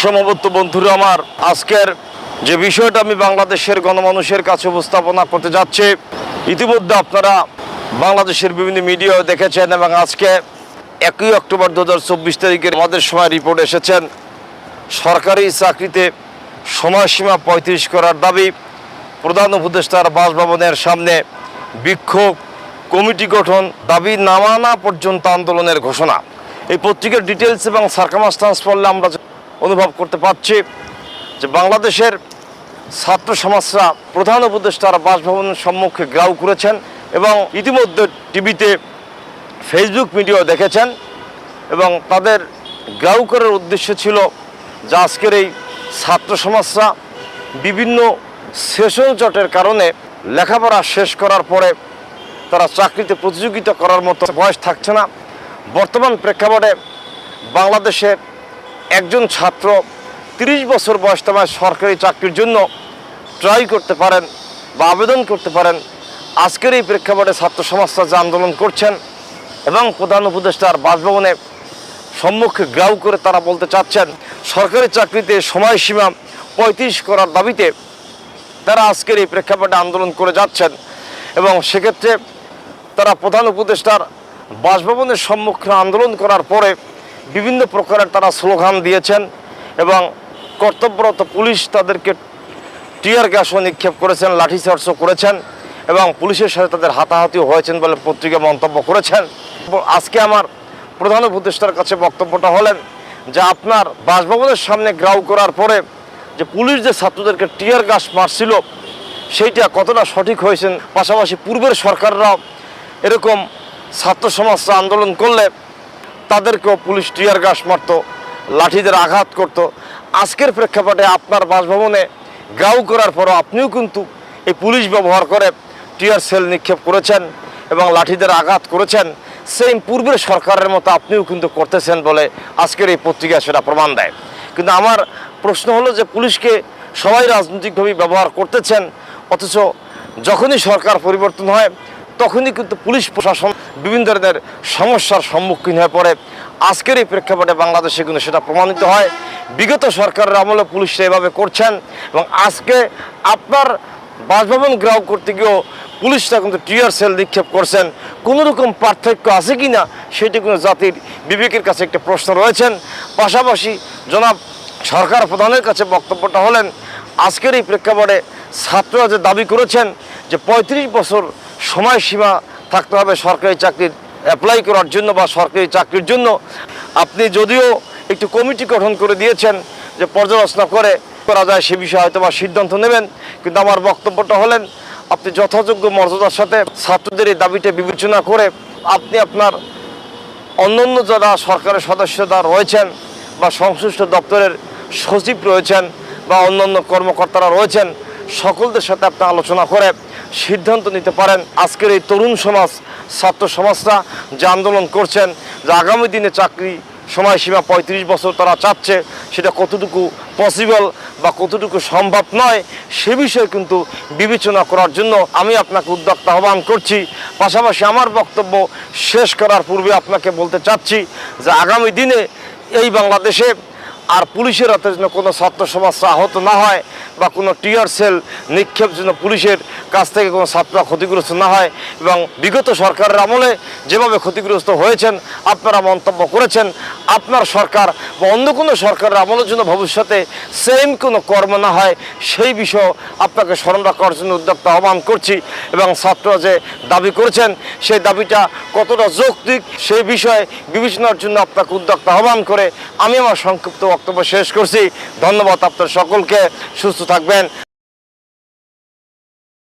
সমবত বন্ধুরা, আমার আজকের যে বিষয়টা আমি বাংলাদেশের গণমানুষের কাছে উপস্থাপনা করতে যাচ্ছি, ইতিমধ্যে আপনারা বাংলাদেশের বিভিন্ন মিডিয়াও দেখেছেন এবং আজকে একই অক্টোবর দু হাজার চব্বিশ তারিখের আমাদের সময় রিপোর্ট এসেছেন। সরকারি চাকরিতে সময়সীমা পঁয়ত্রিশ করার দাবি প্রধান উপদেষ্টার বাসভবনের সামনে বিক্ষোভ কমিটি গঠন, দাবি না মানা পর্যন্ত আন্দোলনের ঘোষণা। এই পত্রিকার ডিটেলস এবং সার্কামাস্টান্স পড়লে আমরা অনুভব করতে পারছি যে বাংলাদেশের ছাত্র সমাজরা প্রধান উপদেষ্টার বাসভবনের সম্মুখে গ্রাউ করেছেন এবং ইতিমধ্যে টিভিতে ফেসবুক মিডিয়াও দেখেছেন এবং তাদের গ্রাউ করার উদ্দেশ্য ছিল যে আজকের এই ছাত্র সমাজরা বিভিন্ন সেশন চটের কারণে লেখাপড়া শেষ করার পরে তারা চাকরিতে প্রতিযোগিতা করার মতো বয়স থাকছে না। বর্তমান প্রেক্ষাপটে বাংলাদেশের একজন ছাত্র তিরিশ বছর বয়স তোমায় সরকারি চাকরির জন্য ট্রাই করতে পারেন বা আবেদন করতে পারেন। আজকের এই প্রেক্ষাপটে ছাত্র সমাজরা যে আন্দোলন করছেন এবং প্রধান উপদেষ্টার বাসভবনে সম্মুখে গ্রাউ করে তারা বলতে চাচ্ছেন, সরকারি চাকরিতে সময়সীমা পঁয়ত্রিশ করার দাবিতে তারা আজকের এই প্রেক্ষাপটে আন্দোলন করে যাচ্ছেন এবং সেক্ষেত্রে তারা প্রধান উপদেষ্টার বাসভবনের সম্মুখে আন্দোলন করার পরে বিভিন্ন প্রকারের তারা স্লোগান দিয়েছেন এবং কর্তব্যরত পুলিশ তাদেরকে টিয়ার গ্যাসও নিক্ষেপ করেছেন লাঠিচার্জও করেছেন এবং পুলিশের সাথে তাদের হাতাহাতিও হয়েছেন বলে পত্রিকা মন্তব্য করেছেন। আজকে আমার প্রধান উপদেষ্টার কাছে বক্তব্যটা হলেন যে আপনার বাসভবনের সামনে গ্রাউ করার পরে যে পুলিশ যে ছাত্রদেরকে টিয়ার গ্যাস মারছিল, সেইটা কতটা সঠিক হয়েছেন পাশাপাশি পূর্বের সরকাররাও এরকম ছাত্র সমাজরা আন্দোলন করলে তাদেরকেও পুলিশ টিয়ার গ্যাস মারতো, লাঠিদের আঘাত করত। আজকের প্রেক্ষাপটে আপনার বাসভবনে গ্রাউ করার পরও আপনিও কিন্তু এই পুলিশ ব্যবহার করে টিয়ার সেল নিক্ষেপ করেছেন এবং লাঠিদের আঘাত করেছেন। সেম পূর্বের সরকারের মতো আপনিও কিন্তু করতেছেন বলে আজকের এই পত্রিকা সেটা প্রমাণ দেয়। কিন্তু আমার প্রশ্ন হলো যে পুলিশকে সবাই রাজনৈতিকভাবে ব্যবহার করতেছেন, অথচ যখনই সরকার পরিবর্তন হয় তখনই কিন্তু পুলিশ প্রশাসন বিভিন্ন ধরনের সমস্যার সম্মুখীন হয়ে পড়ে। আজকের এই প্রেক্ষাপটে বাংলাদেশে কিন্তু সেটা প্রমাণিত হয়। বিগত সরকারের আমলে পুলিশরা এভাবে করছেন এবং আজকে আপনার বাসভবন গ্রাহক করতে গিয়েও পুলিশরা কিন্তু টিয়ার সেল নিক্ষেপ করছেন। কোনো রকম পার্থক্য আছে কি না সেটি কোনো জাতির বিবেকের কাছে একটা প্রশ্ন রয়েছেন। পাশাপাশি জনাব সরকার প্রধানের কাছে বক্তব্যটা হলেন, আজকের এই প্রেক্ষাপটে ছাত্ররা যে দাবি করেছেন যে পঁয়ত্রিশ বছর সময়সীমা থাকতে হবে সরকারি চাকরির অ্যাপ্লাই করার জন্য বা সরকারি চাকরির জন্য। আপনি যদিও একটি কমিটি গঠন করে দিয়েছেন যে পর্যালোচনা করে করা যায় সে বিষয়ে হয়তো বা সিদ্ধান্ত নেবেন, কিন্তু আমার বক্তব্যটা হলেন, আপনি যথাযোগ্য মর্যাদার সাথে ছাত্রদের এই দাবিটা বিবেচনা করে আপনি আপনার অন্যান্য যারা সরকারের সদস্যরা রয়েছেন বা সংশ্লিষ্ট দপ্তরের সচিব রয়েছেন বা অন্যান্য কর্মকর্তারা রয়েছেন, সকলদের সাথে আপনি আলোচনা করে সিদ্ধান্ত নিতে পারেন। আজকের এই তরুণ সমাজ, ছাত্র সমাজরা যে আন্দোলন করছেন, যে আগামী দিনে চাকরি সময়সীমা পঁয়ত্রিশ বছর তারা চাচ্ছে, সেটা কতটুকু পসিবল বা কতটুকু সম্ভব নয়, সে বিষয়ে কিন্তু বিবেচনা করার জন্য আমি আপনাকে উদ্যোক্তা আহ্বান করছি। পাশাপাশি আমার বক্তব্য শেষ করার পূর্বে আপনাকে বলতে চাচ্ছি যে আগামী দিনে এই বাংলাদেশে আর পুলিশের হাতে যেন কোনো ছাত্র সমাজরা আহত না হয় বা কোনো টিয়ার সেল নিক্ষেপ যেন পুলিশের কাছ থেকে কোনো ছাত্ররা ক্ষতিগ্রস্ত না হয় এবং বিগত সরকারের আমলে যেভাবে ক্ষতিগ্রস্ত হয়েছেন, আপনারা মন্তব্য করেছেন, আপনার সরকার বা অন্য কোনো সরকারের আমলের জন্য ভবিষ্যতে সেম কোনো কর্ম না হয়, সেই বিষয় আপনাকে স্মরণ রাখার জন্য উদ্যোক্তা আহ্বান করছি এবং ছাত্ররা যে দাবি করেছেন, সেই দাবিটা কতটা যৌক্তিক, সেই বিষয়ে বিবেচনার জন্য আপনাকে উদ্যোক্তা আহ্বান করে আমি আমার সংক্ষিপ্ত বক্তব্য শেষ করছি। ধন্যবাদ আপনার সকলকে, সুস্থ থাকবেন।